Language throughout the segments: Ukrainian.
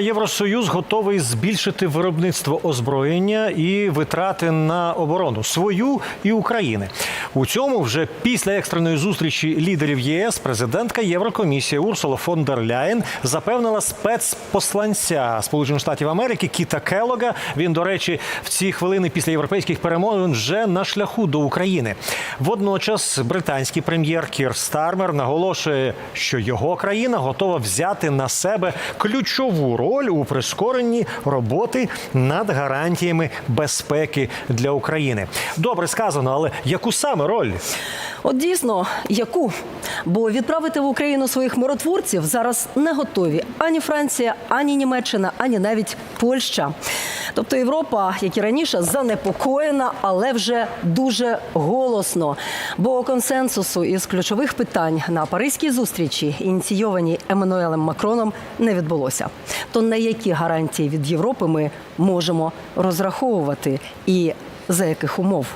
Євросоюз готовий збільшити виробництво озброєння і витрати на оборону свою і України. У цьому вже після екстреної зустрічі лідерів ЄС президентка Єврокомісії Урсула фон дер Ляєн запевнила спецпосланця Сполучених Штатів Америки Кіта Келога. Він, до речі, в ці хвилини після європейських перемовин вже на шляху до України. Водночас британський прем'єр Кір Стармер наголошує, що його країна готова взяти на себе ключову роль у прискоренні роботи над гарантіями безпеки для України. Добре сказано, але яку саме роль? От дійсно, яку? Бо відправити в Україну своїх миротворців зараз не готові ані Франція, ані Німеччина, ані навіть Польща. Тобто Європа, як і раніше, занепокоєна, але вже дуже голосно. Бо консенсусу із ключових питань на паризькій зустрічі, ініційованій Еммануелем Макроном, не відбулося. То на які гарантії від Європи ми можемо розраховувати і за яких умов?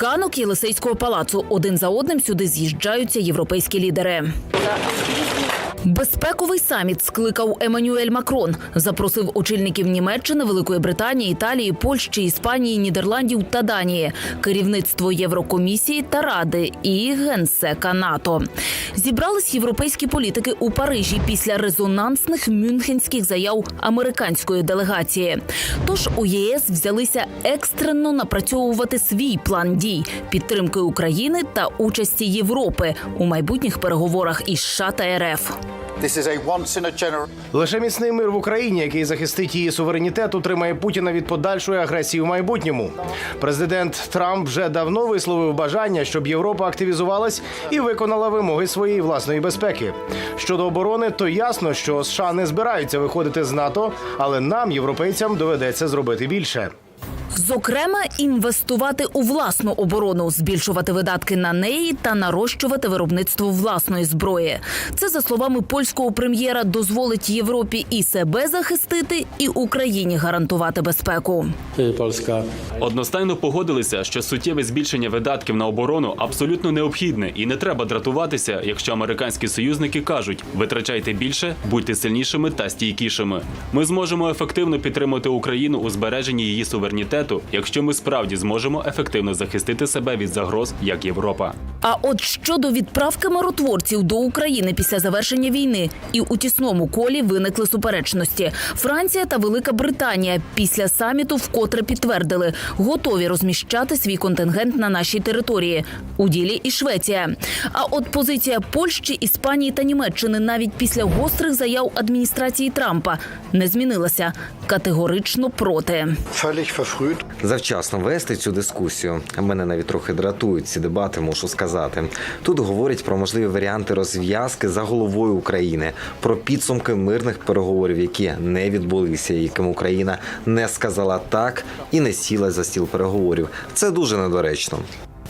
Ганок Єлисейського палацу один за одним сюди з'їжджаються європейські лідери. Безпековий саміт скликав Еммануель Макрон. Запросив очільників Німеччини, Великої Британії, Італії, Польщі, Іспанії, Нідерландів та Данії, керівництво Єврокомісії та Ради і генсека НАТО. Зібрались європейські політики у Парижі після резонансних мюнхенських заяв американської делегації. Тож у ЄС взялися екстрено напрацьовувати свій план дій підтримки України та участі Європи у майбутніх переговорах із США та РФ. This is a once in a generation. Лише міцний мир в Україні, який захистить її суверенітет, утримає Путіна від подальшої агресії в майбутньому. Президент Трамп вже давно висловив бажання, щоб Європа активізувалась і виконала вимоги своєї власної безпеки. Щодо оборони, то ясно, що США не збираються виходити з НАТО, але нам, європейцям, доведеться зробити більше. Зокрема, інвестувати у власну оборону, збільшувати видатки на неї та нарощувати виробництво власної зброї. Це за словами польського прем'єра дозволить Європі і себе захистити, і Україні гарантувати безпеку. Polska Одностайно погодилися, що суттєве збільшення видатків на оборону абсолютно необхідне, і не треба дратуватися, якщо американські союзники кажуть: витрачайте більше, будьте сильнішими та стійкішими. Ми зможемо ефективно підтримати Україну у збереженні її суверенітету, якщо ми справді зможемо ефективно захистити себе від загроз як Європа. А от щодо відправки миротворців до України після завершення війни, і у тісному колі виникли суперечності. Франція та Велика Британія після саміту вкотре підтвердили, готові розміщати свій контингент на нашій території. У ділі і Швеція. А от позиція Польщі, Іспанії та Німеччини навіть після гострих заяв адміністрації Трампа не змінилася. Категорично проти. Завчасно вести цю дискусію. Мене навіть трохи дратують ці дебати, мушу сказати. Тут говорять про можливі варіанти розв'язки за головою України, про підсумки мирних переговорів, які не відбулися, яким Україна не сказала так і не сіла за стіл переговорів. Це дуже недоречно.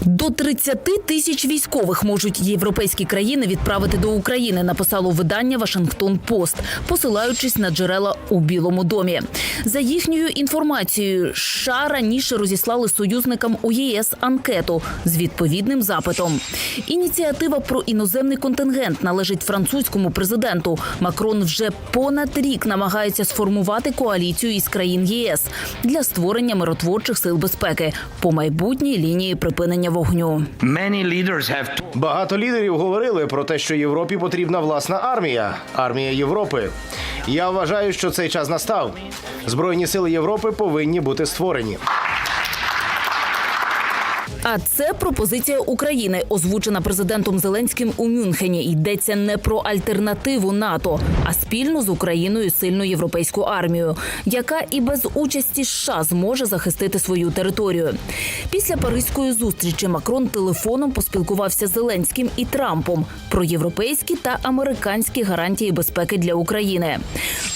До 30 тисяч військових можуть європейські країни відправити до України, написало видання Вашингтон Пост, посилаючись на джерела у Білому домі. За їхньою інформацією, США раніше розіслали союзникам у ЄС анкету з відповідним запитом. Ініціатива про іноземний контингент належить французькому президенту. Макрон вже понад рік намагається сформувати коаліцію із країн ЄС для створення миротворчих сил безпеки по майбутній лінії припинення вогню. many Багато лідерів говорили про те, що Європі потрібна власна армія армія Європи. Я вважаю, що цей час настав. Збройні сили Європи повинні бути створені. А це пропозиція України, озвучена президентом Зеленським у Мюнхені. Йдеться не про альтернативу НАТО, а спільно з Україною сильну європейську армію, яка і без участі США зможе захистити свою територію. Після паризької зустрічі Макрон телефоном поспілкувався з Зеленським і Трампом про європейські та американські гарантії безпеки для України.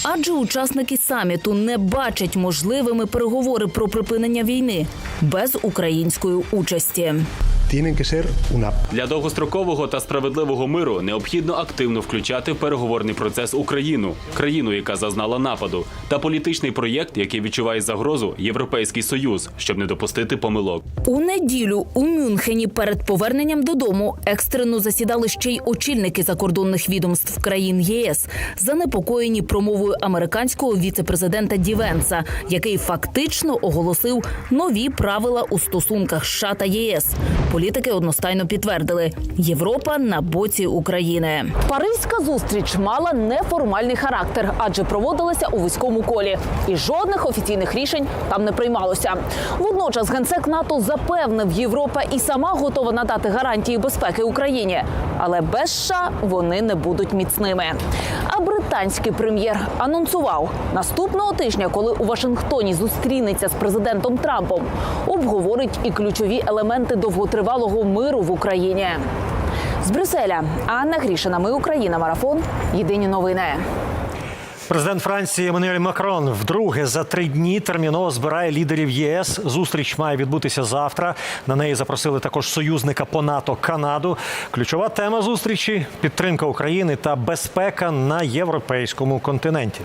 Адже учасники саміту не бачать можливими переговори про припинення війни без української участі. Для довгострокового та справедливого миру необхідно активно включати в переговорний процес Україну, країну, яка зазнала нападу, та політичний проєкт, який відчуває загрозу Європейський Союз, щоб не допустити помилок. У неділю у Мюнхені перед поверненням додому екстрено засідали ще й очільники закордонних відомств країн ЄС, занепокоєні промовою американського віцепрезидента Дівенса, який фактично оголосив нові правила у стосунках США та ЄС. Політики одностайно підтвердили, Європа на боці України. Паризька зустріч мала неформальний характер, адже проводилася у вузькому колі, і жодних офіційних рішень там не приймалося. Водночас генсек НАТО запевнив, Європа і сама готова надати гарантії безпеки Україні, але без США вони не будуть міцними. А британський прем'єр анонсував наступного тижня, коли у Вашингтоні зустрінеться з президентом Трампом, обговорить і ключові елементи довготривалого миру в Україні. З Брюсселя Анна Грішина. Ми Україна. Марафон. Єдині новини. Президент Франції Еммануель Макрон вдруге за три дні терміново збирає лідерів ЄС. Зустріч має відбутися завтра. На неї запросили також союзника по НАТО Канаду. Ключова тема зустрічі підтримка України та безпека на європейському континенті.